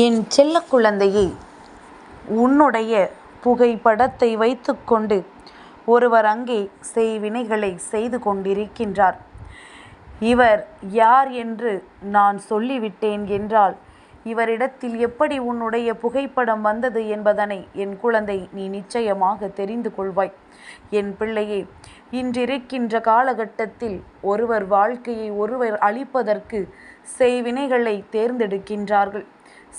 என் செல்ல குழந்தையே உன்னுடைய புகைப்படத்தை வைத்துக்கொண்டு ஒருவர் அங்கே செய்வினைகளை செய்து கொண்டிருக்கின்றார். இவர் யார் என்று நான் சொல்லிவிட்டேன் என்றால் இவரிடத்தில் எப்படி உன்னுடைய புகைப்படம் வந்தது என்பதனை என் குழந்தை நீ நிச்சயமாக தெரிந்து கொள்வாய். என் பிள்ளையே இன்றிருக்கின்ற காலகட்டத்தில் ஒருவர் வாழ்க்கையை ஒருவர் அழிப்பதற்கு செய்வினைகளை தேர்ந்தெடுக்கின்றார்கள்.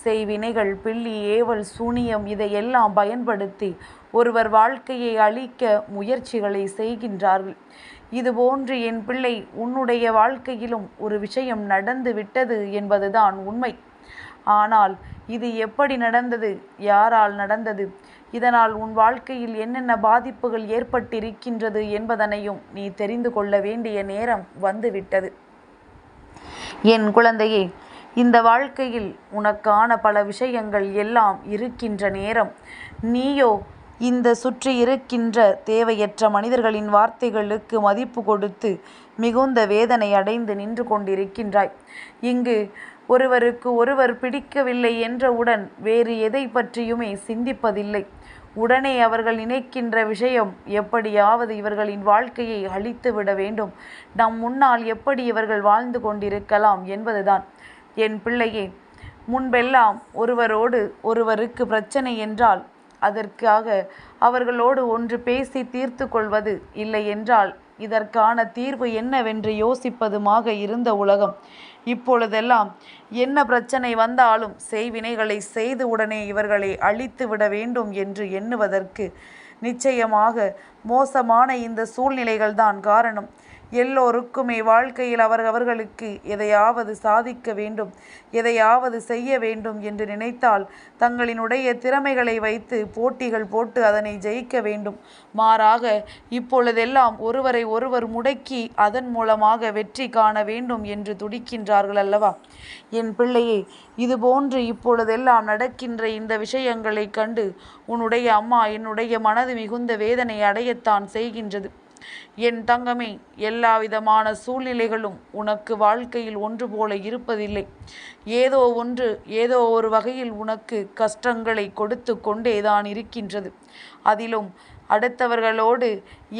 செய்வினைகள் பில்லி ஏவல் சூனியம் இதையெல்லாம் பயன்படுத்தி ஒருவர் வாழ்க்கையை அழிக்க முயற்சிகளை செய்கின்றார்கள். இதுபோன்று என் பிள்ளை உன்னுடைய வாழ்க்கையிலும் ஒரு விஷயம் நடந்து விட்டது என்பதுதான் உண்மை. ஆனால் இது எப்படி நடந்தது? யாரால் நடந்தது? இதனால் உன் வாழ்க்கையில் என்னென்ன பாதிப்புகள் ஏற்பட்டிருக்கின்றது என்பதனையும் நீ தெரிந்து கொள்ள வேண்டிய நேரம் வந்துவிட்டது. என் குழந்தையே இந்த வாழ்க்கையில் உனக்கான பல விஷயங்கள் எல்லாம் இருக்கின்ற நேரம் நீயோ இந்த சுற்றி இருக்கின்ற தேவையற்ற மனிதர்களின் வார்த்தைகளுக்கு மதிப்பு கொடுத்து மிகுந்த வேதனை அடைந்து நின்று கொண்டிருக்கின்றாய். இங்கு ஒருவருக்கு ஒருவர் பிடிக்கவில்லை என்றவுடன் வேறு எதை பற்றியுமே சிந்திப்பதில்லை. உடனே அவர்கள் நினைக்கின்ற விஷயம் எப்படியாவது இவர்களின் வாழ்க்கையை அழித்து விட வேண்டும். நம் முன்னால் எப்படி இவர்கள் வாழ்ந்து கொண்டிருக்கலாம் என்பதுதான். என் பிள்ளையே முன்பெல்லாம் ஒருவரோடு ஒருவருக்கு பிரச்சனை என்றால் அதற்காக அவர்களோடு ஒன்று பேசி தீர்த்து கொள்வது இல்லையென்றால் இதற்கான தீர்வு என்னவென்று யோசிப்பதுமாக இருந்த உலகம் இப்பொழுதெல்லாம் என்ன பிரச்சனை வந்தாலும் செய்வினைகளை செய்து உடனே இவர்களை அழித்து விட வேண்டும் என்று எண்ணுவதற்கு நிச்சயமாக மோசமான இந்த சூழ்நிலைகள்தான் காரணம். எல்லோருக்குமே வாழ்க்கையில் அவரவர்களுக்கு எதையாவது சாதிக்க வேண்டும் எதையாவது செய்ய வேண்டும் என்று நினைத்தால் தங்களினுடைய திறமைகளை வைத்து போட்டிகள் போட்டு அதனை ஜெயிக்க வேண்டும். மாறாக இப்பொழுதெல்லாம் ஒருவரை ஒருவர் முடக்கி அதன் மூலமாக வெற்றி காண வேண்டும் என்று துடிக்கின்றார்கள் அல்லவா? என் பிள்ளையே இதுபோன்று இப்பொழுதெல்லாம் நடக்கின்ற இந்த விஷயங்களைக் கண்டு உன்னுடைய அம்மா என்னுடைய மனது மிகுந்த வேதனை அடையத்தான் செய்கின்றது. என் தங்கமே எல்லா விதமான சூழ்நிலைகளும் உனக்கு வாழ்க்கையில் ஒன்று போல இருப்பதில்லை. ஏதோ ஒன்று ஏதோ ஒரு வகையில் உனக்கு கஷ்டங்களை கொடுத்து கொண்டேதான் இருக்கின்றது. அதிலும் அடுத்தவர்களோடு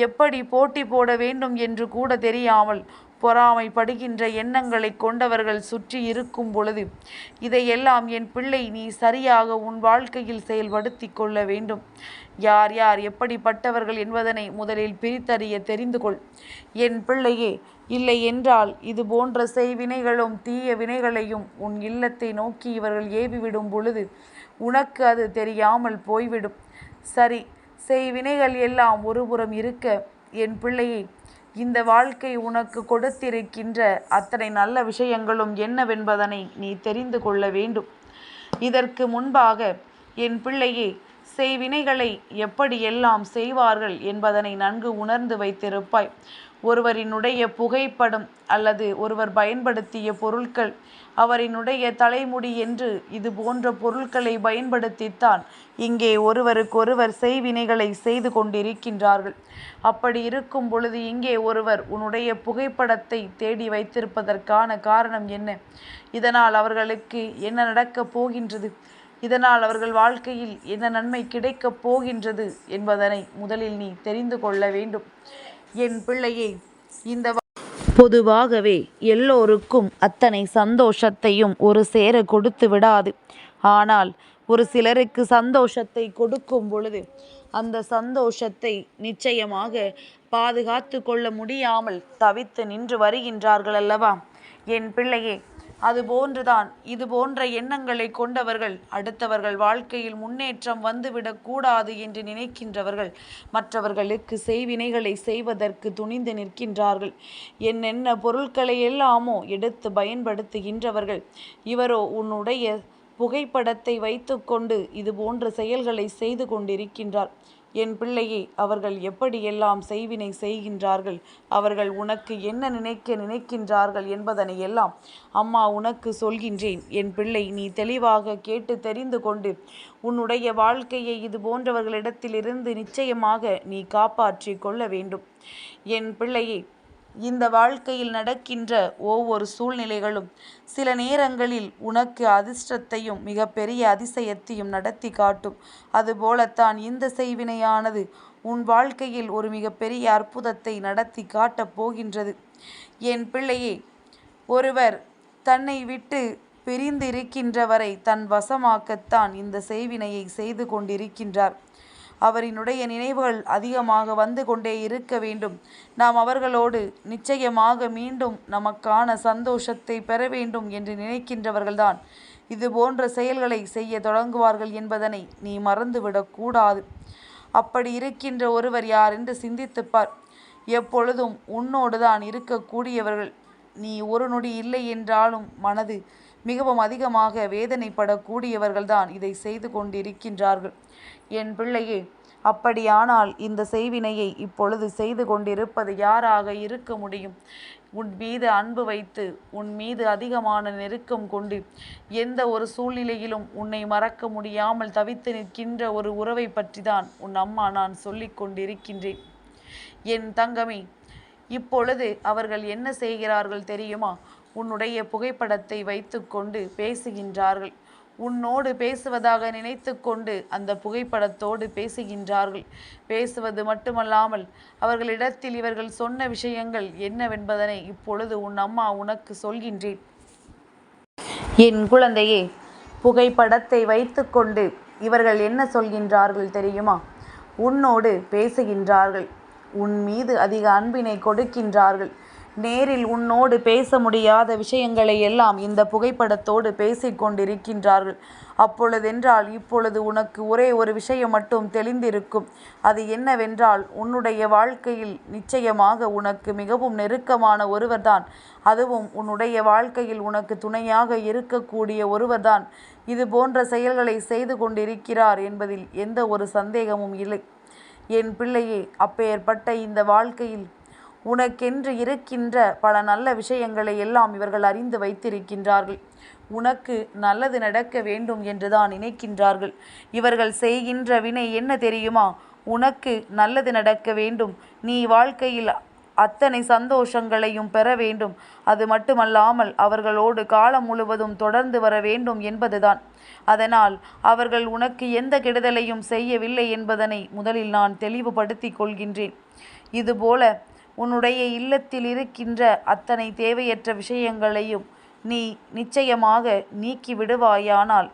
எப்படி போட்டி போட வேண்டும் என்று கூட தெரியாமல் பொறாமைப்படுகின்ற எண்ணங்களைக் கொண்டவர்கள் சுற்றி இருக்கும் பொழுது இதையெல்லாம் என் பிள்ளை நீ சரியாக உன் வாழ்க்கையில் செயல்படுத்தி கொள்ள வேண்டும். யார் யார் எப்படிப்பட்டவர்கள் என்பதனை முதலில் பிரித்தறிய தெரிந்து கொள். என் பிள்ளையே இல்லை என்றால் இது போன்ற செய்வினைகளும் தீய வினைகளையும் உன் இல்லத்தை நோக்கி இவர்கள் ஏவிவிடும் பொழுது உனக்கு அது தெரியாமல் போய்விடும். சரி செய்வினைகள் எல்லாம் ஒருபுறம் இருக்க என் பிள்ளையை இந்த வாழ்க்கை உனக்கு கொடுத்திருக்கின்ற அத்தனை நல்ல விஷயங்களும் என்னவென்பதனை நீ தெரிந்து கொள்ள வேண்டும். இதற்கு முன்பாக என் பிள்ளையே செய்வினைகளை எப்படியெல்லாம் செய்வார்கள் என்பதனை நன்கு உணர்ந்து வைத்திருப்பாய். ஒருவரினுடைய புகைப்படம் அல்லது ஒருவர் பயன்படுத்திய பொருட்கள் அவரினுடைய தலைமுடி என்று இது போன்ற பொருட்களை பயன்படுத்தித்தான் இங்கே ஒருவருக்கொருவர் செய்வினைகளை செய்து கொண்டிருக்கின்றார்கள். அப்படி இருக்கும் பொழுது இங்கே ஒருவர் உன்னுடைய புகைப்படத்தை தேடி வைத்திருப்பதற்கான காரணம் என்ன? இதனால் அவர்களுக்கு என்ன நடக்கப் போகின்றது? இதனால் அவர்கள் வாழ்க்கையில் என்ன நன்மை கிடைக்கப் போகின்றது என்பதனை முதலில் நீ தெரிந்து கொள்ள வேண்டும். என் பிள்ளையே இந்த பொதுவாகவே எல்லோருக்கும் அத்தனை சந்தோஷத்தையும் ஒரு சேர கொடுத்து விடாது. ஆனால் ஒரு சிலருக்கு சந்தோஷத்தை கொடுக்கும் பொழுது அந்த சந்தோஷத்தை நிச்சயமாக பாதுகாத்து கொள்ள முடியாமல் தவித்து நின்று வருகின்றார்கள் அல்லவா? என் பிள்ளையே அதுபோன்றுதான் இதுபோன்ற எண்ணங்களை கொண்டவர்கள் அடுத்தவர்கள் வாழ்க்கையில் முன்னேற்றம் வந்துவிடக் கூடாது என்று நினைக்கின்றவர்கள் மற்றவர்களுக்கு செய்வினைகளை செய்வதற்கு துணிந்து நிற்கின்றார்கள். என்னென்ன பொருட்களை எல்லாமோ எடுத்து பயன்படுத்துகின்றவர்கள். இவரோ உன்னுடைய புகைப்படத்தை வைத்துக்கொண்டு இது போன்ற செயல்களை செய்து கொண்டிருக்கின்றார். என் பிள்ளையே அவர்கள் எப்படியெல்லாம் செய்வினை செய்கின்றார்கள் அவர்கள் உனக்கு என்ன நினைக்க நினைக்கின்றார்கள் என்பதனை எல்லாம் அம்மா உனக்கு சொல்கின்றேன். என் பிள்ளை நீ தெளிவாக கேட்டு தெரிந்து கொண்டு உன்னுடைய வாழ்க்கையை இது போன்றவர்களிடத்திலிருந்து நிச்சயமாக நீ காப்பாற்றி கொள்ள வேண்டும். என் பிள்ளையை இந்த வாழ்க்கையில் நடக்கின்ற ஒவ்வொரு சூழ்நிலைகளும் சில நேரங்களில் உனக்கு அதிர்ஷ்டத்தையும் மிகப்பெரிய அதிசயத்தையும் நடத்தி காட்டும். அதுபோலத்தான் இந்த செய்வினையானது உன் வாழ்க்கையில் ஒரு மிகப்பெரிய அற்புதத்தை நடத்தி காட்டப் போகின்றது. என் பிள்ளையே ஒருவர் தன்னை விட்டு பிரிந்திருக்கின்றவரை தன் வசமாக்கத்தான் இந்த செய்வினையை செய்து கொண்டிருக்கின்றார். அவரினுடைய நினைவுகள் அதிகமாக வந்து கொண்டே இருக்க வேண்டும். நாம் அவர்களோடு நிச்சயமாக மீண்டும் நமக்கான சந்தோஷத்தை பெற வேண்டும் என்று நினைக்கின்றவர்கள்தான். இது போன்ற செயல்களை செய்ய தொடங்குவார்கள் என்பதனை நீ மறந்துவிடக்கூடாது அப்படி இருக்கின்ற ஒருவர் யார் என்று சிந்தித்துப்பார் எப்பொழுதும் உன்னோடு தான் இருக்கக்கூடியவர்கள். நீ ஒரு நொடி இல்லை என்றாலும் மனது மிகவும் அதிகமாக வேதனைப்படக்கூடியவர்கள்தான் இதை செய்து கொண்டிருக்கின்றார்கள். என் பிள்ளையே அப்படியானால் இந்த செய்வினையை இப்பொழுது செய்து கொண்டிருப்பது யாராக இருக்க முடியும்? உன் மீது அன்பு வைத்து உன் மீது அதிகமான நெருக்கம் கொண்டு எந்த ஒரு சூழ்நிலையிலும் உன்னை மறக்க முடியாமல் தவித்து நிற்கின்ற ஒரு உறவை பற்றி தான் உன் அம்மா நான் சொல்லிக் கொண்டிருக்கின்றேன். என் தங்கமே இப்பொழுது அவர்கள் என்ன செய்கிறார்கள் தெரியுமா? உன்னுடைய புகைப்படத்தை வைத்துக்கொண்டு பேசுகின்றார்கள். உன்னோடு பேசுவதாக நினைத்து கொண்டு அந்த புகைப்படத்தோடு பேசுகின்றார்கள். பேசுவது மட்டுமல்லாமல் அவர்களிடத்தில் இவர்கள் சொன்ன விஷயங்கள் என்னவென்பதனை இப்பொழுது உன் அம்மா உனக்கு சொல்கின்றேன். என் குழந்தையே புகைப்படத்தை வைத்துக்கொண்டு இவர்கள் என்ன சொல்கின்றார்கள் தெரியுமா? உன்னோடு பேசுகின்றார்கள். உன் மீது அதிக அன்பினை கொடுக்கின்றார்கள். நேரில் உன்னோடு பேச முடியாத விஷயங்களை எல்லாம் இந்த புகைப்படத்தோடு பேசிக் கொண்டிருக்கின்றார்கள். அப்பொழுதென்றால் இப்பொழுது உனக்கு ஒரே ஒரு விஷயம் மட்டும் தெளிந்திருக்கும். அது என்னவென்றால் உன்னுடைய வாழ்க்கையில் நிச்சயமாக உனக்கு மிகவும் நெருக்கமான ஒருவர்தான். அதுவும் உன்னுடைய வாழ்க்கையில் உனக்கு துணையாக இருக்கக்கூடிய ஒருவர்தான். இது போன்ற செயல்களை செய்து கொண்டிருக்கிறார் என்பதில் எந்த ஒரு சந்தேகமும் இல்லை. என் பிள்ளையே அப்பேற்பட்ட இந்த வாழ்க்கையில் உனக்கென்று இருக்கின்ற பல நல்ல விஷயங்களை எல்லாம் இவர்கள் அறிந்து வைத்திருக்கின்றார்கள். உனக்கு நல்லது நடக்க வேண்டும் என்றுதான் நினைக்கின்றார்கள். இவர்கள் செய்கின்ற வினை என்ன தெரியுமா? உனக்கு நல்லது நடக்க வேண்டும். நீ வாழ்க்கையில் அத்தனை சந்தோஷங்களையும் பெற வேண்டும். அது மட்டுமல்லாமல் அவர்களோடு காலம் முழுவதும் தொடர்ந்து வர வேண்டும் என்பதுதான். அதனால் அவர்கள் உனக்கு எந்த கெடுதலையும் செய்யவில்லை என்பதனை முதலில் நான் தெளிவுபடுத்தி கொள்கின்றேன். இதுபோல உன்னுடைய இல்லத்தில் இருக்கின்ற அத்தனை தேவையற்ற விஷயங்களையும் நீ நிச்சயமாக நீக்கி விடுவாயானால்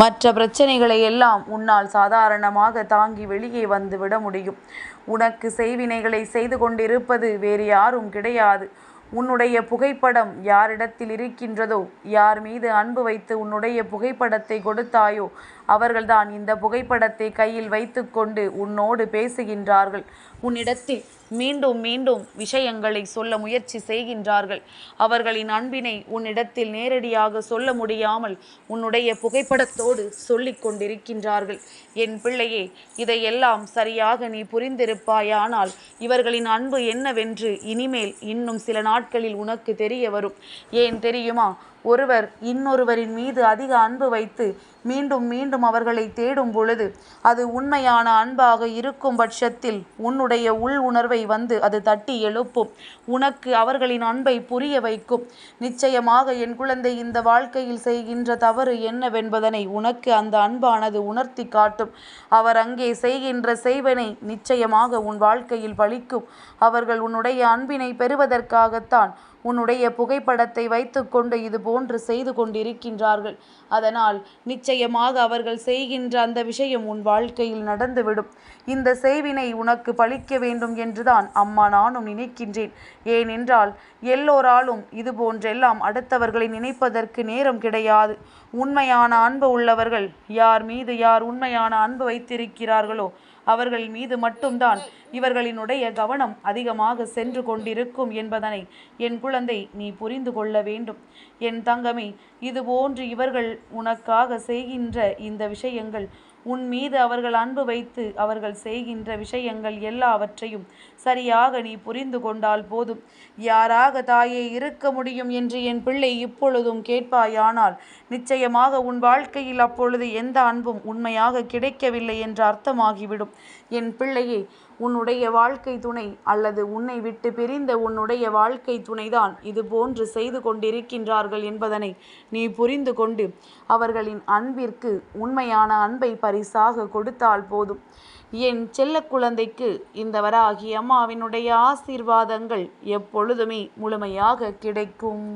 மற்ற பிரச்சனைகளை எல்லாம் உன்னால் சாதாரணமாக தாங்கி வெளியே வந்து விட முடியும். உனக்கு செய்வினைகளை செய்து கொண்டிருப்பது வேறு யாரும் கிடையாது. உன்னுடைய புகைப்படம் யாரிடத்தில் இருக்கின்றதோ யார் மீது அன்பு வைத்து உன்னுடைய புகைப்படத்தை கொடுத்தாயோ அவர்கள்தான் இந்த புகைப்படத்தை கையில் வைத்துக்கொண்டு உன்னோடு பேசுகின்றார்கள். உன்னிடத்தில் மீண்டும் மீண்டும் விஷயங்களை சொல்ல முயற்சி செய்கின்றார்கள். அவர்களின் அன்பினை உன்னிடத்தில் நேரடியாக சொல்ல முடியாமல் உன்னுடைய புகைப்படத்தோடு சொல்லிக் கொண்டிருக்கின்றார்கள். என் பிள்ளையே இதையெல்லாம் சரியாக நீ புரிந்திருப்பாயானால் இவர்களின் அன்பு என்னவென்று இனிமேல் இன்னும் சில நாட்களில் உனக்கு தெரிய வரும். ஏன் தெரியுமா? ஒருவர் இன்னொருவரின் மீது அதிக அன்பு வைத்து மீண்டும் மீண்டும் அவர்களை தேடும் பொழுது அது உண்மையான அன்பாக இருக்கும் பட்சத்தில் உன்னுடைய உள் உணர்வை வந்து அது தட்டி எழுப்பும். உனக்கு அவர்களின் அன்பை புரிய வைக்கும். நிச்சயமாக என் குழந்தை இந்த வாழ்க்கையில் செய்கின்ற தவறு என்னவென்பதனை உனக்கு அந்த அன்பானது உணர்த்தி காட்டும். அவர் அங்கே செய்கின்ற செய்வனை நிச்சயமாக உன் வாழ்க்கையில் பழிக்கும். அவர்கள் உன்னுடைய அன்பினை பெறுவதற்காகத்தான் உன்னுடைய புகைப்படத்தை வைத்துக்கொண்டு இது போன்று செய்து கொண்டிருக்கின்றார்கள். அதனால் நிச்சயமாக அவர்கள் செய்கின்ற அந்த விஷயம் உன் வாழ்க்கையில் நடந்துவிடும். இந்த செய்வினை உனக்கு பழிக்க வேண்டும் என்றுதான் அம்மா நானும் நினைக்கின்றேன். ஏனென்றால் எல்லோராலும் இது போன்றெல்லாம் அடுத்தவர்களை நினைப்பதற்கு நேரம் கிடையாது. உண்மையான அன்பு உள்ளவர்கள் யார் மீது யார் உண்மையான அன்பு வைத்திருக்கிறார்களோ அவர்கள் மீது மட்டும்தான் இவர்களினுடைய கவனம் அதிகமாக சென்று கொண்டிருக்கும் என்பதனை என் குழந்தை நீ புரிந்து கொள்ள வேண்டும். என் தங்கமே இதுபோன்று இவர்கள் உனக்காக செய்கின்ற இந்த விஷயங்கள் உன் மீது அவர்கள் அன்பு வைத்து அவர்கள் செய்கின்ற விஷயங்கள் எல்லாவற்றையும் சரியாக நீ புரிந்து கொண்டால் போதும். யாராக தாயே இருக்க முடியும் என்று என் பிள்ளை இப்பொழுதும் கேட்பாயானால் நிச்சயமாக உன் வாழ்க்கையில் அப்பொழுது எந்த அன்பும் உண்மையாக கிடைக்கவில்லை என்று அர்த்தமாகிவிடும். என் பிள்ளையை உன்னுடைய வாழ்க்கை துணை அல்லது உன்னை விட்டு பிரிந்த உன்னுடைய வாழ்க்கை துணைதான் இது போன்று செய்து கொண்டிருக்கின்றார்கள் என்பதனை நீ புரிந்து கொண்டு அவர்களின் அன்பிற்கு உண்மையான அன்பை பரிசாக கொடுத்தால் போதும். என் செல்ல குழந்தைக்கு இந்த வராகி அம்மாவினுடைய ஆசீர்வாதங்கள் எப்பொழுதுமே முழுமையாக கிடைக்கும்.